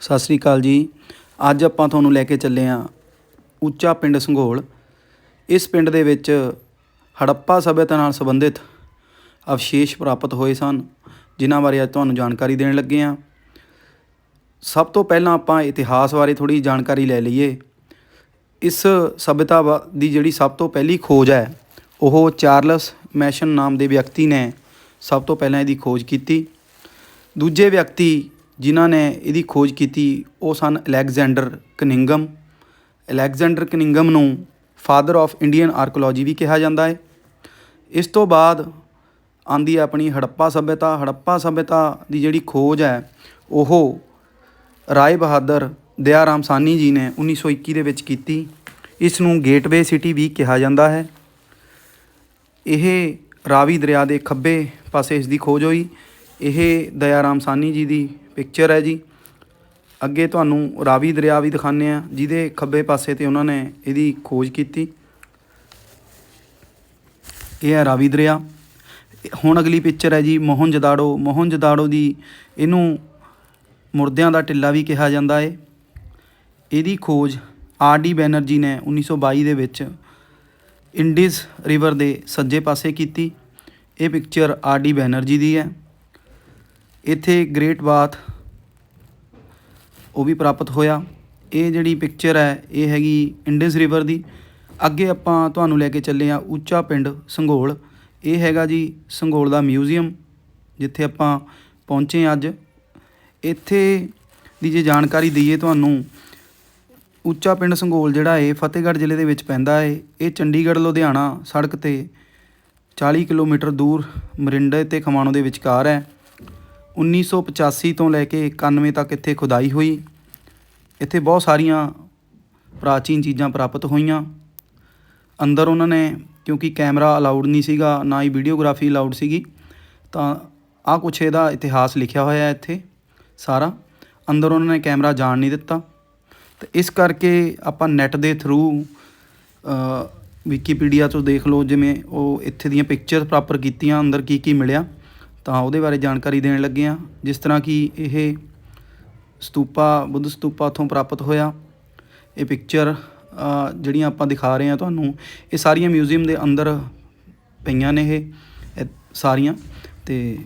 ਸਤਿ ਸ੍ਰੀ ਅਕਾਲ ਜੀ। ਅੱਜ ਆਪਾਂ ਤੁਹਾਨੂੰ ਲੈ ਕੇ ਚੱਲੇ ਹਾਂ ਉੱਚਾ ਪਿੰਡ ਸੰਘੋਲ। ਇਸ ਪਿੰਡ ਦੇ ਵਿੱਚ ਹੜੱਪਾ ਸਭਿਅਤਾ ਨਾਲ ਸੰਬੰਧਿਤ ਅਵਸ਼ੇਸ਼ ਪ੍ਰਾਪਤ ਹੋਏ ਸਨ, ਜਿਨ੍ਹਾਂ ਬਾਰੇ ਅੱਜ ਤੁਹਾਨੂੰ ਜਾਣਕਾਰੀ ਦੇਣ ਲੱਗੇ ਹਾਂ। ਸਭ ਤੋਂ ਪਹਿਲਾਂ ਆਪਾਂ ਇਤਿਹਾਸ ਬਾਰੇ ਥੋੜੀ ਜਾਣਕਾਰੀ ਲੈ ਲਈਏ। ਇਸ ਸਭਿਅਤਾ ਵਾ- ਦੀ ਜਿਹੜੀ ਸਭ ਤੋਂ ਪਹਿਲੀ ਖੋਜ ਹੈ, ਉਹ ਚਾਰਲਸ ਮੈਸ਼ਨ ਨਾਮ ਦੇ ਵਿਅਕਤੀ ਨੇ ਸਭ ਤੋਂ ਪਹਿਲਾਂ ਇਹਦੀ ਖੋਜ ਕੀਤੀ। ਦੂਜੇ ਵਿਅਕਤੀ ਜਿਨ੍ਹਾਂ ਨੇ ਇਹਦੀ ਖੋਜ ਕੀਤੀ, ਉਹ ਸਨ ਅਲੈਗਜ਼ੈਂਡਰ ਕਨਿੰਗਮ ਅਲੈਗਜ਼ੈਂਡਰ ਕਨਿੰਗਮ ਨੂੰ ਫਾਦਰ ਆਫ ਇੰਡੀਅਨ ਆਰਕੋਲੋਜੀ ਵੀ ਕਿਹਾ ਜਾਂਦਾ ਹੈ। ਇਸ ਤੋਂ ਬਾਅਦ ਆਂਦੀ ਆਪਣੀ ਹੜੱਪਾ ਸਭਿਅਤਾ। ਹੜੱਪਾ ਸਭਿਅਤਾ ਦੀ ਜਿਹੜੀ ਖੋਜ ਹੈ, ਉਹ ਰਾਏ ਬਹਾਦਰ ਦਇਆ ਸਾਨੀ ਜੀ ਨੇ 1921 ਦੇ ਵਿੱਚ ਕੀਤੀ। ਇਸ ਨੂੰ ਗੇਟਵੇ ਸਿਟੀ ਵੀ ਕਿਹਾ ਜਾਂਦਾ ਹੈ। ਇਹ ਰਾਵੀ ਦਰਿਆ ਦੇ ਖੱਬੇ ਪਾਸੇ ਇਸ ਦੀ ਖੋਜ ਹੋਈ। ਇਹ ਦਇਆ ਸਾਨੀ ਜੀ ਦੀ ਪਿਕਚਰ ਹੈ ਜੀ। ਅੱਗੇ ਤੁਹਾਨੂੰ ਰਾਵੀ ਦਰਿਆ ਵੀ ਦਿਖਾਉਂਦੇ ਆ ਜਿਹਦੇ ਖੱਬੇ ਪਾਸੇ ਤੇ ਉਹਨਾਂ ਨੇ ਇਹਦੀ ਖੋਜ ਕੀਤੀ। ਇਹ ਹੈ ਰਾਵੀ ਦਰਿਆ। ਹੁਣ ਅਗਲੀ ਪਿਕਚਰ ਹੈ ਜੀ ਮੋਹਨਜਦਾੜੋ ਮੋਹਨਜਦਾੜੋ ਦੀ ਇਹਨੂੰ ਮੁਰਦਿਆਂ ਦਾ ਟਿੱਲਾ ਵੀ ਕਿਹਾ ਜਾਂਦਾ ਏ। ਇਹਦੀ ਖੋਜ ਆਰ ਡੀ ਬੈਨਰਜੀ ਨੇ 1922 ਦੇ ਵਿੱਚ ਇੰਡੀਜ਼ ਰਿਵਰ ਦੇ ਸੱਜੇ ਪਾਸੇ ਕੀਤੀ। ਇਹ ਪਿਕਚਰ ਆਰ ਡੀ ਬੈਨਰਜੀ ਦੀ ਹੈ। ਇੱਥੇ ਗ੍ਰੇਟ ਬਾਥ ਉਹ ਵੀ ਪ੍ਰਾਪਤ ਹੋਇਆ। ਇਹ ਜਿਹੜੀ ਪਿਕਚਰ ਹੈ, ਇਹ ਹੈਗੀ ਇੰਡਸ ਰਿਵਰ ਦੀ। ਅੱਗੇ ਆਪਾਂ ਤੁਹਾਨੂੰ ਲੈ ਕੇ ਚੱਲੇ ਆ ਉੱਚਾ ਪਿੰਡ ਸੰਘੋਲ ਇਹ ਹੈਗਾ ਜੀ ਸੰਘੋਲ ਦਾ ਮਿਊਜ਼ੀਅਮ ਜਿੱਥੇ ਆਪਾਂ ਪਹੁੰਚੇ ਅੱਜ। ਇੱਥੇ ਦੀ ਜੇ ਜਾਣਕਾਰੀ ਦਈਏ ਤੁਹਾਨੂੰ, ਉੱਚਾ ਪਿੰਡ ਸੰਘੋਲ ਜਿਹੜਾ ਹੈ ਫਤਿਹਗੜ੍ਹ ਜ਼ਿਲ੍ਹੇ ਦੇ ਵਿੱਚ ਪੈਂਦਾ ਹੈ। ਇਹ ਚੰਡੀਗੜ੍ਹ, ਲੁਧਿਆਣਾ ਸੜਕ ਤੇ 40 ਕਿਲੋਮੀਟਰ ਦੂਰ ਮਰਿੰਡੇ ਤੇ ਖਮਾਣੋ ਦੇ ਵਿਚਕਾਰ ਹੈ। 1985 ਤੋਂ ਲੈ ਕੇ 91 ਤੱਕ ਇੱਥੇ ਖੁਦਾਈ ਹੋਈ। ਇੱਥੇ ਬਹੁਤ ਸਾਰੀਆਂ ਪ੍ਰਾਚੀਨ ਚੀਜ਼ਾਂ ਪ੍ਰਾਪਤ ਹੋਈਆਂ। ਅੰਦਰ ਉਹਨਾਂ ਨੇ, ਕਿਉਂਕਿ ਕੈਮਰਾ ਅਲਾਉਡ ਨਹੀਂ ਸੀਗਾ, ਨਾ ਹੀ ਵੀਡੀਓਗ੍ਰਾਫੀ ਅਲਾਉਡ ਸੀਗੀ, ਤਾਂ ਆ ਕੁਛ ਇਹਦਾ ਇਤਿਹਾਸ ਲਿਖਿਆ ਹੋਇਆ ਹੈ ਇੱਥੇ ਸਾਰਾ। ਅੰਦਰ ਉਹਨਾਂ ਨੇ ਕੈਮਰਾ ਜਾਣ ਨਹੀਂ ਦਿੱਤਾ। ਤੇ ਇਸ ਕਰਕੇ ਆਪਾਂ ਨੈਟ ਦੇ ਥਰੂ ਵਿਕੀਪੀਡੀਆ ਤੋਂ ਦੇਖ ਲਓ, ਜਿਵੇਂ ਉਹ ਇੱਥੇ ਦੀਆਂ ਪਿਕਚਰ ਪ੍ਰਾਪਰ ਕੀਤੀਆਂ, ਅੰਦਰ ਕੀ ਕੀ ਮਿਲਿਆ। ਤਾਂ ਉਹਦੇ ਬਾਰੇ ਜਾਣਕਾਰੀ ਦੇਣ ਲੱਗੇ ਹਾਂ। ਜਿਸ ਤਰ੍ਹਾਂ ਕਿ ਇਹ ਸਤੂਪਾ, ਬੁੱਧ ਸਤੂਪਾ ਉੱਥੋਂ ਪ੍ਰਾਪਤ ਹੋਇਆ। ਇਹ ਪਿਕਚਰ ਜਿਹੜੀਆਂ ਆਪਾਂ ਦਿਖਾ ਰਹੇ ਹਾਂ ਤੁਹਾਨੂੰ, ਇਹ ਸਾਰੀਆਂ ਮਿਊਜ਼ੀਅਮ ਦੇ ਅੰਦਰ ਪਈਆਂ ਨੇ ਇਹ ਇਹ ਸਾਰੀਆਂ। ਤੇ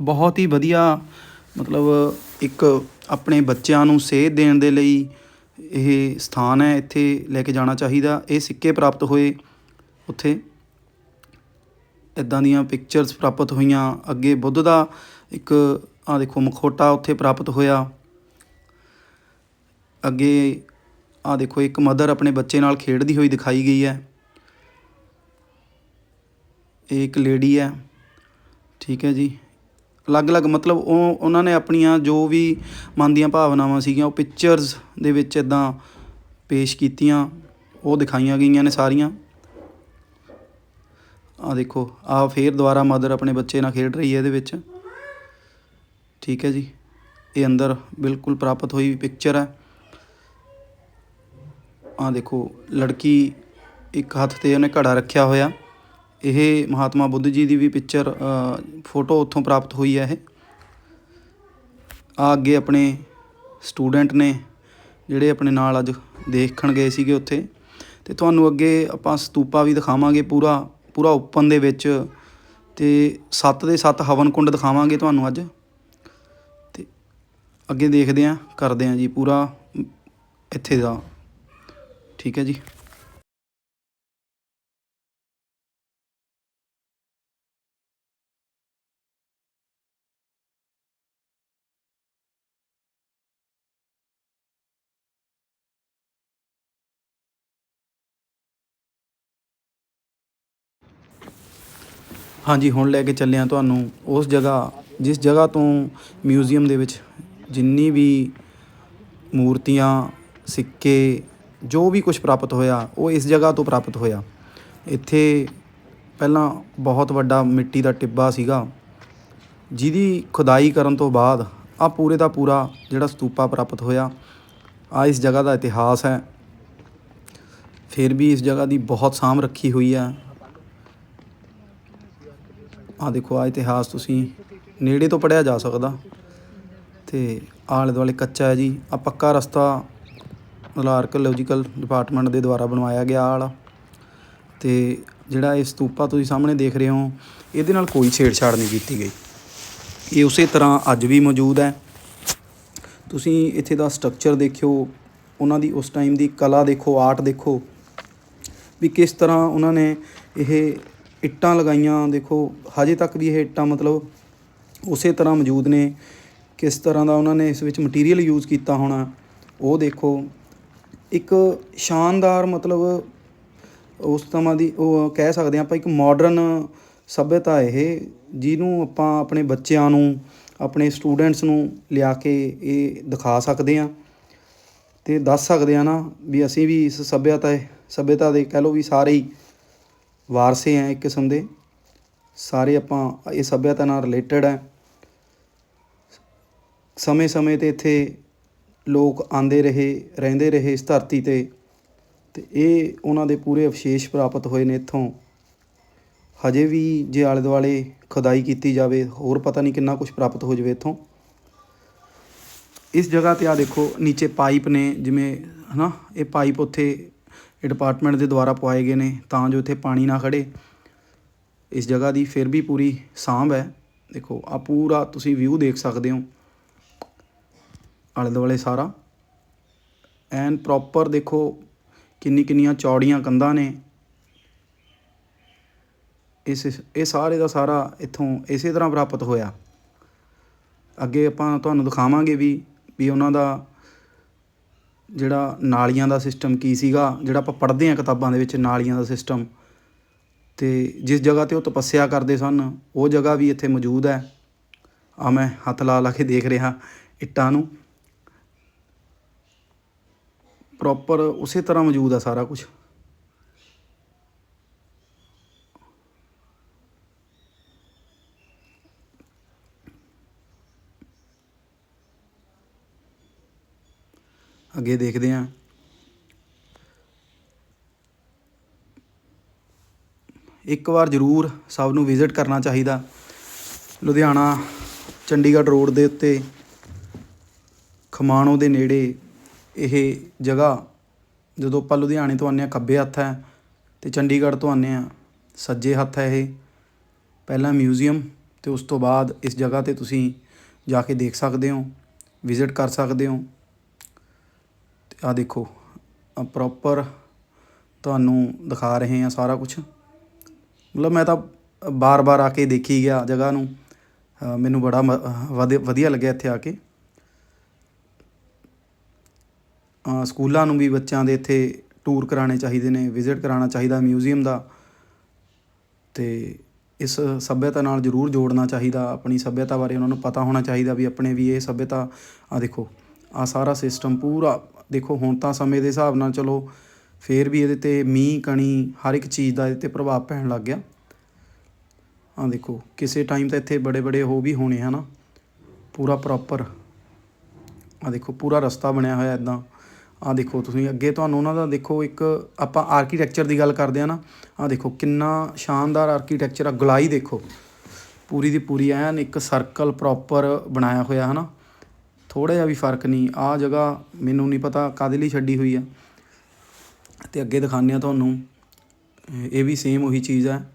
ਬਹੁਤ ਹੀ ਵਧੀਆ, ਮਤਲਬ ਇੱਕ ਆਪਣੇ ਬੱਚਿਆਂ ਨੂੰ ਸੇਧ ਦੇਣ ਦੇ ਲਈ ਇਹ ਸਥਾਨ ਹੈ। ਇੱਥੇ ਲੈ ਕੇ ਜਾਣਾ ਚਾਹੀਦਾ। ਇਹ ਸਿੱਕੇ ਪ੍ਰਾਪਤ ਹੋਏ ਉੱਥੇ। ਇਦਾਂ ਦੀਆਂ ਪਿਕਚਰਸ ਪ੍ਰਾਪਤ ਹੋਈਆਂ। ਅੱਗੇ ਬੁੱਧ ਦਾ ਇੱਕ ਆ ਦੇਖੋ, ਮਖੋਟਾ ਉੱਥੇ ਪ੍ਰਾਪਤ ਹੋਇਆ। ਅੱਗੇ ਆ ਦੇਖੋ, ਇੱਕ ਮਦਰ ਆਪਣੇ ਬੱਚੇ ਨਾਲ ਖੇਡਦੀ ਹੋਈ ਦਿਖਾਈ ਗਈ ਹੈ। ਇਹ ਇੱਕ ਲੇਡੀ ਹੈ। ਠੀਕ ਹੈ ਜੀ। ਅਲੱਗ-ਅਲੱਗ ਮਤਲਬ ਉਹ, ਉਹਨਾਂ ਨੇ ਆਪਣੀਆਂ ਜੋ ਵੀ ਮਨ ਦੀਆਂ ਭਾਵਨਾਵਾਂ ਸੀਗੀਆਂ, ਉਹ ਪਿਕਚਰਸ ਦੇ ਵਿੱਚ ਇਦਾਂ ਪੇਸ਼ ਕੀਤੀਆਂ। ਉਹ ਦਿਖਾਈਆਂ ਗਈਆਂ ਨੇ ਸਾਰੀਆਂ। ਆ ਦੇਖੋ ਆ ਫੇਰ ਦੁਬਾਰਾ ਮਦਰ ਆਪਣੇ ਬੱਚੇ ਨਾਲ ਖੇਡ ਰਹੀ ਹੈ ਇਹਦੇ ਵਿੱਚ। ਠੀਕ ਹੈ ਜੀ। ਇਹ ਅੰਦਰ ਬਿਲਕੁਲ ਪ੍ਰਾਪਤ ਹੋਈ ਪਿਕਚਰ ਹੈ। ਆ ਦੇਖੋ, ਲੜਕੀ ਇੱਕ ਹੱਥ ਤੇ ਉਹਨੇ ਘੜਾ ਰੱਖਿਆ ਹੋਇਆ। ਇਹ ਮਹਾਤਮਾ ਬੁੱਧ ਜੀ ਦੀ ਵੀ ਪਿਕਚਰ ਫੋਟੋ ਉੱਥੋਂ ਪ੍ਰਾਪਤ ਹੋਈ ਹੈ ਇਹ। ਆ ਅੱਗੇ ਆਪਣੇ ਸਟੂਡੈਂਟ ਨੇ, ਜਿਹੜੇ ਆਪਣੇ ਨਾਲ ਅੱਜ ਦੇਖਣ ਗਏ ਸੀਗੇ ਉੱਥੇ। ਤੇ ਤੁਹਾਨੂੰ ਅੱਗੇ ਆਪਾਂ ਸਤੂਪਾ ਵੀ ਦਿਖਾਵਾਂਗੇ ਪੂਰਾ। ਪੂਰਾ ਓਪਨ ਦੇ ਵਿੱਚ ਤੇ 7 ਦੇ 7 ਹਵਨ ਕੁੰਡ ਦਿਖਾਵਾਂਗੇ ਤੁਹਾਨੂੰ ਅੱਜ। ਤੇ ਅੱਗੇ ਦੇਖਦੇ ਆਂ, ਕਰਦੇ ਆਂ ਜੀ ਪੂਰਾ ਇੱਥੇ ਦਾ। ਠੀਕ ਹੈ ਜੀ। ਹਾਂਜੀ, ਹੁਣ ਲੈ ਕੇ ਚੱਲਿਆ ਤੁਹਾਨੂੰ ਉਸ ਜਗ੍ਹਾ, ਜਿਸ ਜਗ੍ਹਾ ਤੋਂ ਮਿਊਜ਼ੀਅਮ ਦੇ ਵਿੱਚ ਜਿੰਨੀ ਵੀ ਮੂਰਤੀਆਂ, ਸਿੱਕੇ, ਜੋ ਵੀ ਕੁਝ ਪ੍ਰਾਪਤ ਹੋਇਆ, ਉਹ ਇਸ ਜਗ੍ਹਾ ਤੋਂ ਪ੍ਰਾਪਤ ਹੋਇਆ। ਇੱਥੇ ਪਹਿਲਾਂ ਬਹੁਤ ਵੱਡਾ ਮਿੱਟੀ ਦਾ ਟਿੱਬਾ ਸੀਗਾ, ਜਿਹਦੀ ਖੁਦਾਈ ਕਰਨ ਤੋਂ ਬਾਅਦ ਆ ਪੂਰੇ ਦਾ ਪੂਰਾ ਜਿਹੜਾ ਸਤੂਪਾ ਪ੍ਰਾਪਤ ਹੋਇਆ ਆ ਇਸ ਜਗ੍ਹਾ ਦਾ ਇਤਿਹਾਸ ਹੈ। ਫਿਰ ਵੀ ਇਸ ਜਗ੍ਹਾ ਦੀ ਬਹੁਤ ਸਾਂਭ ਰੱਖੀ ਹੋਈ ਹੈ। ਆ ਦੇਖੋ ਆ ਇਤਿਹਾਸ ਤੁਸੀਂ ਨੇੜੇ ਤੋਂ ਪੜਿਆ ਜਾ ਸਕਦਾ। ਤੇ ਆਲੇ ਦੁਆਲੇ ਕੱਚਾ ਹੈ ਜੀ। ਆ ਪੱਕਾ ਰਸਤਾ ਮਤਲਬ ਆਰਕੀਓਲੋਜੀਕਲ ਡਿਪਾਰਟਮੈਂਟ ਦੇ ਦੁਆਰਾ ਬਣਵਾਇਆ ਗਿਆ ਆਹ ਵਾਲਾ। ਤੇ ਜਿਹੜਾ ਇਹ ਸਤੂਪਾ ਤੁਸੀਂ ਸਾਹਮਣੇ ਦੇਖ ਰਹੇ ਹੋ, ਇਹਦੇ ਨਾਲ ਕੋਈ ਛੇੜਛਾੜ ਨਹੀਂ ਕੀਤੀ ਗਈ। ਇਹ ਉਸੇ ਤਰ੍ਹਾਂ ਅੱਜ ਵੀ ਮੌਜੂਦ ਹੈ। ਤੁਸੀਂ ਇੱਥੇ ਦਾ ਸਟਰਕਚਰ ਦੇਖਿਓ, ਉਹਨਾਂ ਦੀ ਉਸ ਟਾਈਮ ਦੀ ਕਲਾ ਦੇਖੋ ਆਰਟ ਦੇਖੋ, ਵੀ ਕਿਸ ਤਰ੍ਹਾਂ ਉਹਨਾਂ ਨੇ ਇਹ ਇੱਟਾਂ ਲਗਾਈਆਂ, ਦੇਖੋ, ਹਜੇ ਤੱਕ ਵੀ ਇਹ ਇੱਟਾਂ ਮਤਲਬ ਉਸੇ ਤਰ੍ਹਾਂ ਮੌਜੂਦ ਨੇ, ਕਿਸ ਤਰ੍ਹਾਂ ਦਾ ਉਹਨਾਂ ਨੇ ਇਸ ਵਿੱਚ ਮਟੀਰੀਅਲ ਯੂਜ਼ ਕੀਤਾ ਹੋਣਾ, ਉਹ ਦੇਖੋ, ਇੱਕ ਸ਼ਾਨਦਾਰ ਮਤਲਬ ਉਸ ਤਰ੍ਹਾਂ ਦੀ ਉਹ ਕਹਿ ਸਕਦੇ ਹਾਂ ਆਪਾਂ ਇੱਕ ਮਾਡਰਨ ਸਭਿਅਤਾ ਇਹ, ਜਿਹਨੂੰ ਆਪਾਂ ਆਪਣੇ ਬੱਚਿਆਂ ਨੂੰ, ਆਪਣੇ ਸਟੂਡੈਂਟਸ ਨੂੰ ਲਿਆ ਕੇ ਇਹ ਦਿਖਾ ਸਕਦੇ ਹਾਂ ਤੇ ਦੱਸ ਸਕਦੇ ਆ ਨਾ ਵੀ ਅਸੀਂ ਵੀ ਇਸ ਸਭਿਅਤਾ ਸਭਿਅਤਾ ਦੇ ਕਹਿ ਲਓ ਵੀ ਸਾਰੇ ਹੀ ਵਾਰਸੇ ਆ ਇੱਕ ਕਿਸਮ ਦੇ। ਸਾਰੇ ਆਪਾਂ ਇਹ ਸੱਭਿਅਤਾ ਨਾਲ ਰਿਲੇਟਡ ਹੈ। ਸਮੇਂ-ਸਮੇਂ ਤੇ ਇੱਥੇ ਲੋਕ ਆਂਦੇ ਰਹੇ, ਰਹਿੰਦੇ ਰਹੇ ਇਸ ਧਰਤੀ ਤੇ। ਤੇ ਇਹ ਉਹਨਾਂ ਦੇ ਪੂਰੇ ਅਵਸ਼ੇਸ਼ ਪ੍ਰਾਪਤ ਹੋਏ ਨੇ ਇੱਥੋਂ। ਹਜੇ ਵੀ ਜੇ ਆਲੇ ਦੁਆਲੇ ਖੁਦਾਈ ਕੀਤੀ ਜਾਵੇ, ਹੋਰ ਪਤਾ ਨਹੀਂ ਕਿੰਨਾ ਕੁਝ ਪ੍ਰਾਪਤ ਹੋ ਜਾਵੇ ਇੱਥੋਂ। ਇਸ ਜਗ੍ਹਾ ਤੇ ਆ ਦੇਖੋ, ਨੀਚੇ ਪਾਈਪ ਨੇ, ਜਿਵੇਂ ਹਨਾ, ਇਹ ਪਾਈਪ ਉੱਥੇ ਡਿਪਾਰਟਮੈਂਟ ਦੇ ਦੁਆਰਾ ਪਵਾਏ ਗਏ ਨੇ, ਤਾਂ ਜੋ ਇੱਥੇ ਪਾਣੀ ਨਾ ਖੜੇ ਇਸ ਜਗ੍ਹਾ ਦੀ ਫਿਰ ਵੀ ਪੂਰੀ ਸਾਂਭ ਹੈ। ਦੇਖੋ ਆ ਪੂਰਾ ਤੁਸੀਂ ਵਿਊ ਦੇਖ ਸਕਦੇ ਹੋ। ਆਲੇ ਦੁਆਲੇ ਸਾਰਾ। ਐਨ ਪ੍ਰੋਪਰ ਦੇਖੋ ਕਿੰਨੀ ਕਿੰਨੀਆਂ ਚੌੜੀਆਂ ਕੰਧਾਂ ਨੇ। ਇਸ, ਇਹ ਸਾਰੇ ਦਾ ਸਾਰਾ ਇੱਥੋਂ ਇਸੇ ਤਰ੍ਹਾਂ ਪ੍ਰਾਪਤ ਹੋਇਆ। ਅੱਗੇ ਆਪਾਂ ਤੁਹਾਨੂੰ ਦਿਖਾਵਾਂਗੇ ਵੀ ਵੀ ਉਹਨਾਂ ਦਾ ਜਿਹੜਾ ਨਾਲੀਆਂ ਦਾ ਸਿਸਟਮ ਕੀ ਸੀਗਾ, ਜਿਹੜਾ ਆਪਾਂ ਪੜ੍ਹਦੇ ਹਾਂ ਕਿਤਾਬਾਂ ਦੇ ਵਿੱਚ ਨਾਲੀਆਂ ਦਾ ਸਿਸਟਮ ਤੇ ਜਿਸ ਜਗ੍ਹਾ ਤੇ ਉਹ ਤਪੱਸਿਆ ਕਰਦੇ ਸਨ, ਉਹ ਜਗ੍ਹਾ ਵੀ ਇੱਥੇ ਮੌਜੂਦ ਹੈ। ਆ ਮੈਂ ਹੱਥ ਲਾ ਲਾ ਕੇ ਦੇਖ ਰਿਹਾ ਇੱਟਾਂ ਨੂੰ। ਪ੍ਰੋਪਰ ਉਸੇ ਤਰ੍ਹਾਂ ਮੌਜੂਦ ਆ ਸਾਰਾ ਕੁਝ ਅੱਗੇ ਦੇਖਦੇ ਹਾਂ। ਇੱਕ ਵਾਰ ਜ਼ਰੂਰ ਸਭ ਨੂੰ ਵਿਜ਼ਿਟ ਕਰਨਾ ਚਾਹੀਦਾ। ਲੁਧਿਆਣਾ, ਚੰਡੀਗੜ੍ਹ ਰੋਡ ਦੇ ਉੱਤੇ, ਖਮਾਣੋ ਦੇ ਨੇੜੇ ਇਹ ਜਗ੍ਹਾ, ਜਦੋਂ ਆਪਾਂ ਲੁਧਿਆਣੇ ਤੋਂ ਆਉਂਦੇ ਹਾਂ, ਖੱਬੇ ਹੱਥ ਹੈ ਤੇ ਚੰਡੀਗੜ੍ਹ ਤੋਂ ਆਉਂਦੇ ਹਾਂ, ਸੱਜੇ ਹੱਥ ਹੈ ਇਹ। ਪਹਿਲਾ ਮਿਊਜ਼ੀਅਮ ਤੇ ਉਸ ਤੋਂ ਬਾਅਦ ਇਸ ਜਗ੍ਹਾ ਤੇ ਤੁਸੀਂ ਜਾ ਕੇ ਦੇਖ ਸਕਦੇ ਹੋ ਵਿਜ਼ਿਟ ਕਰ ਸਕਦੇ ਹੋ। ਆ ਦੇਖੋ ਪ੍ਰੋਪਰ ਤੁਹਾਨੂੰ ਦਿਖਾ ਰਹੇ ਹਾਂ ਸਾਰਾ ਕੁਝ ਮਤਲਬ ਮੈਂ ਤਾਂ ਬਾਰ-ਬਾਰ ਆ ਕੇ ਦੇਖੀ ਗਿਆ ਜਗ੍ਹਾ ਨੂੰ। ਮੈਨੂੰ ਬੜਾ ਮ- ਵਧੀ- ਵਧੀਆ ਲੱਗਿਆ ਇੱਥੇ ਆ ਕੇ। ਸਕੂਲਾਂ ਨੂੰ ਵੀ ਬੱਚਿਆਂ ਦੇ ਇੱਥੇ ਟੂਰ ਕਰਾਉਣੇ ਚਾਹੀਦੇ ਨੇ ਵਿਜ਼ਿਟ ਕਰਾਉਣਾ ਚਾਹੀਦਾ ਮਿਊਜ਼ੀਅਮ ਦਾ। ਤੇ ਇਸ ਸੱਭਿਅਤਾ ਨਾਲ ਜ਼ਰੂਰ ਜੋੜਨਾ ਚਾਹੀਦਾ, ਆਪਣੀ ਸੱਭਿਅਤਾ ਬਾਰੇ ਉਹਨਾਂ ਨੂੰ ਪਤਾ ਹੋਣਾ ਚਾਹੀਦਾ ਵੀ ਆਪਣੇ ਵੀ ਇਹ ਸੱਭਿਅਤਾ ਆ ਦੇਖੋ ਆ ਸਾਰਾ ਸਿਸਟਮ ਪੂਰਾ ਦੇਖੋ, ਹੁਣ ਤਾਂ ਸਮੇਂ ਦੇ ਹਿਸਾਬ ਨਾਲ ਚਲੋ, ਫੇਰ ਵੀ ਇਹਦੇ ਤੇ ਮੀਂਹ, ਕਣੀ ਹਰ ਇੱਕ ਚੀਜ਼ ਦਾ ਇਹਦੇ ਤੇ ਪ੍ਰਭਾਵ ਪੈਣ ਲੱਗ ਗਿਆ। ਆ ਦੇਖੋ, ਕਿਸੇ ਟਾਈਮ ਤਾਂ ਇੱਥੇ ਬੜੇ ਬੜੇ ਹੋ ਵੀ ਹੋਣੇ, ਹਨਾ? ਪੂਰਾ ਪ੍ਰੋਪਰ ਆ ਦੇਖੋ, ਪੂਰਾ ਰਸਤਾ ਬਣਿਆ ਹੋਇਆ ਇਦਾਂ ਆ ਦੇਖੋ, ਤੁਸੀਂ ਅੱਗੇ ਤੁਹਾਨੂੰ ਉਹਨਾਂ ਦਾ ਦੇਖੋ, ਇੱਕ ਆਪਾਂ ਆਰਕੀਟੈਕਚਰ ਦੀ ਗੱਲ ਕਰਦੇ ਆ ਨਾ ਆ ਦੇਖੋ, ਕਿੰਨਾ ਸ਼ਾਨਦਾਰ ਆਰਕੀਟੈਕਚਰ ਆ, ਗਲਾਈ ਦੇਖੋ। ਪੂਰੀ ਦੀ ਪੂਰੀ ਐਨ ਇੱਕ ਸਰਕਲ ਪ੍ਰੋਪਰ ਬਣਾਇਆ ਹੋਇਆ, ਹਨਾ? ਥੋੜਾ ਜਿਹਾ ਵੀ ਫ਼ਰਕ ਨਹੀਂ ਆ ਜਗ੍ਹਾ ਮੈਨੂੰ ਨਹੀਂ ਪਤਾ ਕਾਦੇ ਲਈ ਛੱਡੀ ਹੋਈ ਆ। ਤੇ ਅੱਗੇ ਦਿਖਾਉਂਦੇ ਆ ਤੁਹਾਨੂੰ, ਇਹ- ਵੀ ਸੇਮ ਉਹੀ ਚੀਜ਼ ਹੈ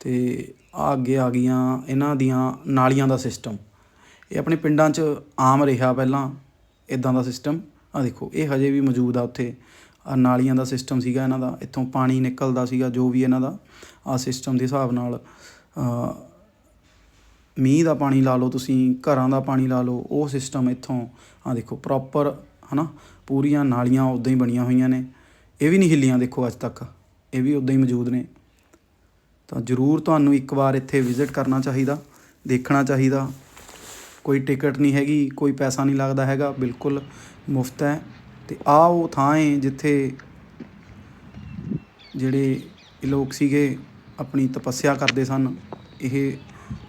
ਤੇ ਆ ਅੱਗੇ ਆ ਗਈਆਂ ਇਹਨਾਂ ਦੀਆਂ ਨਾਲੀਆਂ ਦਾ ਸਿਸਟਮ ਇਹ ਆਪਣੇ ਪਿੰਡਾਂ 'ਚ ਆਮ ਰਿਹਾ ਪਹਿਲਾਂ, ਇਦਾਂ ਦਾ ਸਿਸਟਮ ਆ ਦੇਖੋ, ਇਹ ਹਜੇ ਵੀ ਮੌਜੂਦ ਆ ਉੱਥੇ। ਆ ਨਾਲੀਆਂ ਦਾ ਸਿਸਟਮ ਸੀਗਾ ਇਹਨਾਂ ਦਾ, ਇੱਥੋਂ ਪਾਣੀ ਨਿਕਲਦਾ ਸੀਗਾ ਜੋ ਵੀ ਇਹਨਾਂ ਦਾ ਆ ਸਿਸਟਮ ਦੇ ਹਿਸਾਬ ਨਾਲ ਮੀਂਹ ਦਾ ਪਾਣੀ ਲਾ ਲਓ, ਤੁਸੀਂ ਘਰਾਂ ਦਾ ਪਾਣੀ ਲਾ ਲਓ, ਉਹ ਸਿਸਟਮ ਇੱਥੋਂ ਆ ਦੇਖੋ ਪ੍ਰੋਪਰ ਹਨਾ, ਪੂਰੀਆਂ ਨਾਲੀਆਂ ਉਦਾਂ ਹੀ ਬਣੀਆਂ ਹੋਈਆਂ ਨੇ। ਇਹ ਵੀ ਨਹੀਂ ਹਿੱਲੀਆਂ ਦੇਖੋ ਅੱਜ ਤੱਕ, ਇਹ ਵੀ ਉਦਾਂ ਹੀ ਮੌਜੂਦ ਨੇ। ਤਾਂ ਜ਼ਰੂਰ ਤੁਹਾਨੂੰ ਇੱਕ ਵਾਰ ਇੱਥੇ ਵਿਜ਼ਿਟ ਕਰਨਾ ਚਾਹੀਦਾ, ਦੇਖਣਾ ਚਾਹੀਦਾ। ਕੋਈ ਟਿਕਟ ਨਹੀਂ ਹੈਗੀ, ਕੋਈ ਪੈਸਾ ਨਹੀਂ ਲੱਗਦਾ ਹੈਗਾ, ਬਿਲਕੁਲ ਮੁਫਤ ਹੈ। ਤੇ ਆ ਉਹ ਥਾਂ ਹੈ ਜਿੱਥੇ ਜਿਹੜੇ ਲੋਕ ਸੀਗੇ, ਆਪਣੀ ਤਪੱਸਿਆ ਕਰਦੇ ਸਨ, ਇਹ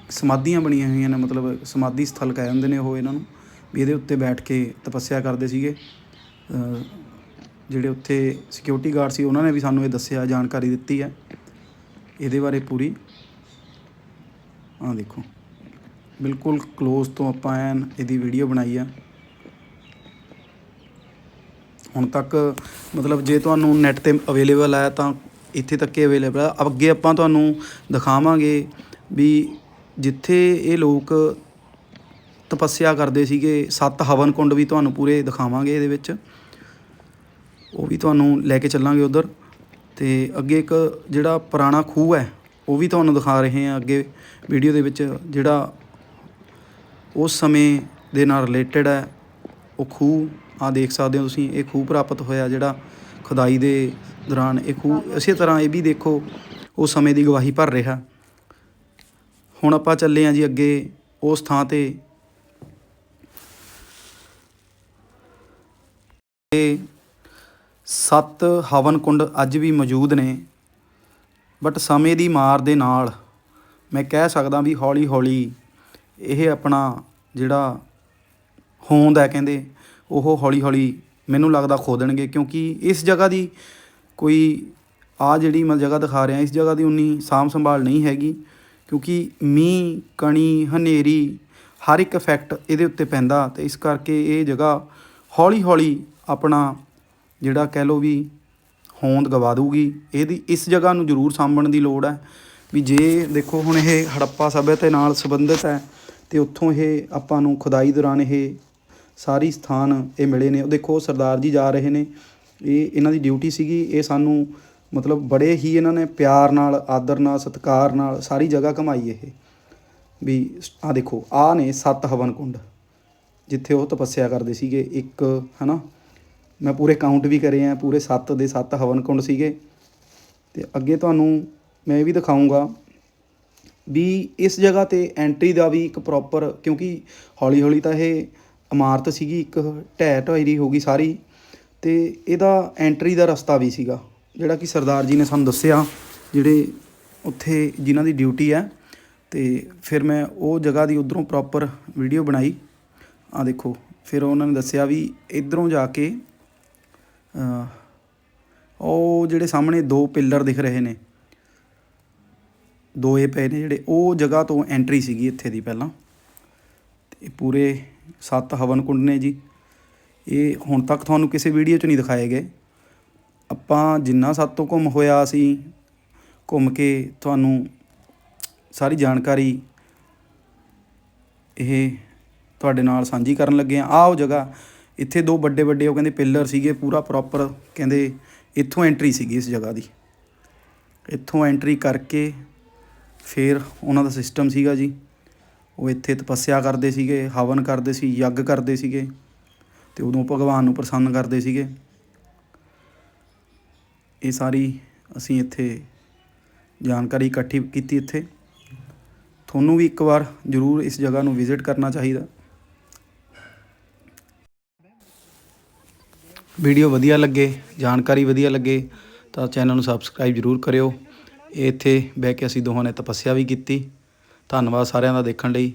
ਸਮਾਧੀਆਂ ਬਣੀਆਂ ਹੋਈਆਂ ਨੇ, ਮਤਲਬ ਸਮਾਧੀ ਸਥਲ ਕਹਿ ਦਿੰਦੇ ਨੇ ਉਹ ਇਹਨਾਂ ਨੂੰ, ਵੀ ਇਹਦੇ ਉੱਤੇ ਬੈਠ ਕੇ ਤਪੱਸਿਆ ਕਰਦੇ ਸੀਗੇ। ਜਿਹੜੇ ਉੱਥੇ ਸਿਕਿਉਰਿਟੀ ਗਾਰਡ ਸੀ, ਉਹਨਾਂ ਨੇ ਵੀ ਸਾਨੂੰ ਇਹ ਦੱਸਿਆ, ਜਾਣਕਾਰੀ ਦਿੱਤੀ ਹੈ। ਇਹਦੇ ਬਾਰੇ ਪੂਰੀ ਆਹ ਦੇਖੋ। ਬਿਲਕੁਲ ক্লোਜ਼ ਤੋਂ ਆਪਾਂ ਐਨ ਇਹਦੀ ਵੀਡੀਓ ਬਣਾਈ ਆ। ਹੁਣ ਤੱਕ ਮਤਲਬ ਜੇ ਤੁਹਾਨੂੰ ਨੈਟ ਤੇ ਅਵੇਲੇਬਲ ਹੈ ਤਾਂ ਇੱਥੇ ਤੱਕ ਹੀ ਅਵੇਲੇਬਲ ਹੈ ਅੱਗੇ ਆਪਾਂ ਤੁਹਾਨੂੰ ਦਿਖਾਵਾਂਗੇ ਵੀ ਜਿੱਥੇ ਇਹ ਲੋਕ ਤਪੱਸਿਆ ਕਰਦੇ ਸੀਗੇ, ਸੱਤ ਹਵਨ ਕੁੰਡ ਵੀ ਤੁਹਾਨੂੰ ਪੂਰੇ ਦਿਖਾਵਾਂਗੇ ਇਹਦੇ ਵਿੱਚ। ਉਹ ਵੀ ਤੁਹਾਨੂੰ ਲੈ ਕੇ ਚੱਲਾਂਗੇ ਉਧਰ। ਤੇ ਅੱਗੇ ਇੱਕ ਜਿਹੜਾ ਪੁਰਾਣਾ ਖੂਹ ਹੈ, ਉਹ ਵੀ ਤੁਹਾਨੂੰ ਦਿਖਾ ਰਹੇ ਹਾਂ ਅੱਗੇ ਵੀਡੀਓ ਦੇ ਵਿੱਚ, ਜਿਹੜਾ ਉਸ ਸਮੇਂ ਦੇ ਨਾਲ ਰਿਲੇਟਡ ਹੈ, ਉਹ ਖੂਹ। ਆ ਦੇਖ ਸਕਦੇ ਹੋ ਤੁਸੀਂ, ਇਹ ਖੂਹ ਪ੍ਰਾਪਤ ਹੋਇਆ ਜਿਹੜਾ ਖੁਦਾਈ ਦੇ ਦੌਰਾਨ। ਇਹ ਖੂਹ ਇਸੇ ਤਰ੍ਹਾਂ ਇਹ ਵੀ ਦੇਖੋ, ਉਸ ਸਮੇਂ ਦੀ ਗਵਾਹੀ ਭਰ ਰਿਹਾ। ਹੁਣ ਆਪਾਂ ਚੱਲੇ ਹਾਂ ਜੀ ਅੱਗੇ ਉਸ ਥਾਂ ਤੇ। ਇਹ ਸੱਤ ਹਵਨ ਕੁੰਡ ਅੱਜ ਵੀ ਮੌਜੂਦ ਨੇ, ਬਟ ਸਮੇਂ ਦੀ ਮਾਰ ਦੇ ਨਾਲ ਮੈਂ ਕਹਿ ਸਕਦਾ ਵੀ ਹੌਲੀ ਹੌਲੀ ਇਹ ਆਪਣਾ ਜਿਹੜਾ ਹੋਂਦ ਹੈ ਕਹਿੰਦੇ, ਉਹ ਹੌਲੀ ਹੌਲੀ ਮੈਨੂੰ ਲੱਗਦਾ ਖੋ ਦੇਣਗੇ, ਕਿਉਂਕਿ ਇਸ ਜਗ੍ਹਾ ਦੀ ਕੋਈ ਆ ਜਿਹੜੀ ਮੈਂ ਜਗ੍ਹਾ ਦਿਖਾ ਰਿਹਾ, ਇਸ ਜਗ੍ਹਾ ਦੀ ਉਨੀ ਸਾਂਭ ਸੰਭਾਲ ਨਹੀਂ ਹੈਗੀ। ਕਿਉਂਕਿ ਮੀਂਹ, ਕਣੀ, ਹਨੇਰੀ ਹਰ ਇੱਕ ਇਫੈਕਟ ਇਹਦੇ ਉੱਤੇ ਪੈਂਦਾ ਤੇ ਇਸ ਕਰਕੇ ਇਹ ਜਗ੍ਹਾ ਹੌਲੀ ਹੌਲੀ ਆਪਣਾ ਜਿਹੜਾ ਕਹਿ ਲਓ ਵੀ ਹੋਂਦ ਗਵਾ ਦੂਗੀ ਇਹਦੀ, ਇਸ ਜਗ੍ਹਾ ਨੂੰ ਜ਼ਰੂਰ ਸਾਂਭਣ ਦੀ ਲੋੜ ਹੈ ਵੀ ਜੇ ਦੇਖੋ ਹੁਣ ਇਹ ਹੜੱਪਾ ਸਭਿਅਤਾ ਨਾਲ ਸੰਬੰਧਿਤ ਹੈ ਤੇ ਉੱਥੋਂ ਇਹ ਆਪਾਂ ਨੂੰ ਖੁਦਾਈ ਦੌਰਾਨ ਇਹ ਸਾਰੀ ਸਥਾਨ ਇਹ ਮਿਲੇ ਨੇ। ਉਹ ਦੇਖੋ ਸਰਦਾਰ ਜੀ ਜਾ ਰਹੇ ਨੇ। ਇਹ, ਇਹਨਾਂ ਦੀ ਡਿਊਟੀ ਸੀਗੀ। ਇਹ ਸਾਨੂੰ ਮਤਲਬ ਬੜੇ ਹੀ ਇਹਨਾਂ ਨੇ ਪਿਆਰ ਨਾਲ, ਆਦਰ ਨਾਲ, ਸਤਿਕਾਰ ਨਾਲ ਸਾਰੀ ਜਗ੍ਹਾ ਘਮਾਈ ਇਹ। ਵੀ ਆ ਦੇਖੋ ਆ ਨੇ ਸੱਤ ਹਵਨ ਕੁੰਡ, ਜਿੱਥੇ ਉਹ ਤਪੱਸਿਆ ਕਰਦੇ ਸੀਗੇ। ਇੱਕ, ਹਨਾ, ਮੈਂ ਪੂਰੇ ਕਾਊਂਟ ਵੀ ਕਰੇ ਆ, ਪੂਰੇ 7 ਦੇ 7 ਹਵਨ ਕੁੰਡ ਸੀਗੇ। ਤੇ ਅੱਗੇ ਤੁਹਾਨੂੰ ਮੈਂ ਇਹ ਵੀ ਦਿਖਾਉਂਗਾ ਵੀ ਇਸ ਜਗ੍ਹਾ ਤੇ ਐਂਟਰੀ ਦਾ ਵੀ ਇੱਕ ਪ੍ਰੋਪਰ ਕਿਉਂਕਿ ਹੌਲੀ ਹੌਲੀ ਤਾਂ ਇਹ ਇਮਾਰਤ ਸੀਗੀ, ਇੱਕ ਢਹਿ ਢਾਇਰੀ ਹੋ ਗਈ ਸਾਰੀ। ਤੇ ਇਹਦਾ ਐਂਟਰੀ ਦਾ ਰਸਤਾ ਵੀ ਸੀਗਾ। ਜਿਹੜਾ ਕਿ ਸਰਦਾਰ ਜੀ ਨੇ ਸਾਨੂੰ ਦੱਸਿਆ, ਜਿਹੜੇ ਉੱਥੇ ਜਿਨ੍ਹਾਂ ਦੀ ਡਿਊਟੀ ਹੈ, ਤੇ ਫਿਰ ਮੈਂ ਉਹ ਜਗ੍ਹਾ ਦੀ ਉਧਰੋਂ ਪ੍ਰੋਪਰ ਵੀਡੀਓ ਬਣਾਈ। ਆ ਦੇਖੋ, ਫਿਰ ਉਹਨਾਂ ਨੇ ਦੱਸਿਆ ਵੀ ਇਧਰੋਂ ਜਾ ਕੇ ਉਹ ਜਿਹੜੇ ਸਾਹਮਣੇ ਦੋ ਪਿੱਲਰ ਦਿਖ ਰਹੇ ਨੇ ਦੋ ਇਹ ਪਏ ਨੇ ਜਿਹੜੇ, ਉਹ ਜਗ੍ਹਾ ਤੋਂ ਐਂਟਰੀ ਸੀਗੀ ਇੱਥੇ ਦੀ ਪਹਿਲਾਂ। ਤੇ ਪੂਰੇ ਸੱਤ ਹਵਨ ਕੁੰਡ ਨੇ ਜੀ। ਇਹ ਹੁਣ ਤੱਕ ਤੁਹਾਨੂੰ ਕਿਸੇ ਵੀਡੀਓ 'ਚ ਨਹੀਂ ਦਿਖਾਏ ਗਏ। ਆਪਾਂ ਜਿੰਨਾ ਸਾਡੇ ਤੋਂ ਘੁੰਮ ਹੋਇਆ ਅਸੀਂ ਘੁੰਮ ਕੇ ਤੁਹਾਨੂੰ ਸਾਰੀ ਜਾਣਕਾਰੀ ਇਹ ਤੁਹਾਡੇ ਨਾਲ ਸਾਂਝੀ ਕਰਨ ਲੱਗੇ ਆ ਆਹ ਉਹ ਜਗ੍ਹਾ, ਇੱਥੇ ਦੋ ਵੱਡੇ ਵੱਡੇ ਉਹ ਕਹਿੰਦੇ ਪਿੱਲਰ ਸੀਗੇ, ਪੂਰਾ ਪ੍ਰੋਪਰ ਕਹਿੰਦੇ ਇੱਥੋਂ ਐਂਟਰੀ ਸੀਗੀ ਇਸ ਜਗ੍ਹਾ ਦੀ। ਇੱਥੋਂ ਐਂਟਰੀ ਕਰਕੇ ਫਿਰ ਉਹਨਾਂ ਦਾ ਸਿਸਟਮ ਸੀਗਾ ਜੀ। ਉਹ ਇੱਥੇ ਤਪੱਸਿਆ ਕਰਦੇ ਸੀਗੇ, ਹਵਨ ਕਰਦੇ ਸੀ, ਯੱਗ ਕਰਦੇ ਸੀਗੇ ਤੇ ਉਦੋਂ ਭਗਵਾਨ ਨੂੰ ਪ੍ਰਸੰਨ ਕਰਦੇ ਸੀਗੇ। ਇਹ ਸਾਰੀ ਅਸੀਂ ਇੱਥੇ ਜਾਣਕਾਰੀ ਇਕੱਠੀ ਕੀਤੀ ਇੱਥੇ। ਤੁਹਾਨੂੰ ਵੀ ਇੱਕ ਵਾਰ ਜ਼ਰੂਰ ਇਸ ਜਗ੍ਹਾ ਨੂੰ ਵਿਜ਼ਿਟ ਕਰਨਾ ਚਾਹੀਦਾ। ਵੀਡੀਓ ਵਧੀਆ ਲੱਗੇ, ਜਾਣਕਾਰੀ ਵਧੀਆ ਲੱਗੇ, ਤਾਂ ਚੈਨਲ ਨੂੰ ਸਬਸਕ੍ਰਾਈਬ ਜ਼ਰੂਰ ਕਰਿਓ। ਇਹ ਇੱਥੇ ਬਹਿ ਕੇ ਅਸੀਂ ਦੋਹਾਂ ਨੇ ਤਪੱਸਿਆ ਵੀ ਕੀਤੀ। ਧੰਨਵਾਦ ਸਾਰਿਆਂ ਦਾ ਦੇਖਣ ਲਈ।